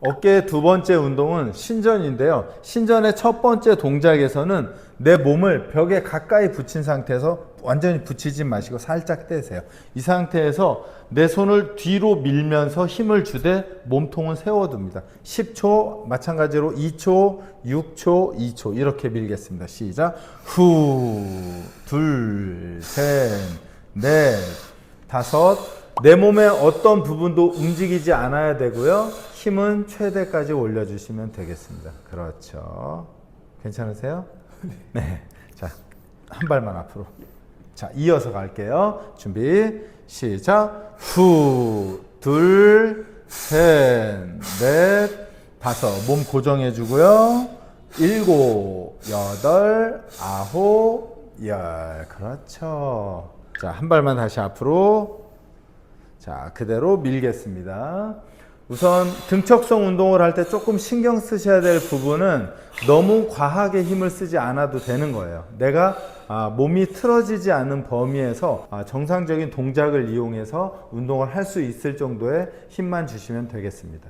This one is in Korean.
어깨의 두 번째 운동은 신전인데요. 신전의 첫 번째 동작에서는 내 몸을 벽에 가까이 붙인 상태에서 완전히 붙이지 마시고 살짝 떼세요. 이 상태에서 내 손을 뒤로 밀면서 힘을 주되 몸통은 세워둡니다. 10초, 마찬가지로 2초, 6초, 2초 이렇게 밀겠습니다. 시작. 후, 둘, 셋, 넷, 다섯. 내 몸의 어떤 부분도 움직이지 않아야 되고요. 힘은 최대까지 올려주시면 되겠습니다. 그렇죠. 괜찮으세요? 네. 자, 한 발만 앞으로. 자, 이어서 갈게요. 준비, 시작. 후, 둘, 셋, 넷, 다섯. 몸 고정해 주고요. 일곱, 여덟, 아홉, 열. 그렇죠. 자, 한 발만 다시 앞으로. 자, 그대로 밀겠습니다. 우선 등척성 운동을 할 때 조금 신경 쓰셔야 될 부분은 너무 과하게 힘을 쓰지 않아도 되는 거예요. 내가 아, 몸이 틀어지지 않는 범위에서 아, 정상적인 동작을 이용해서 운동을 할 수 있을 정도의 힘만 주시면 되겠습니다.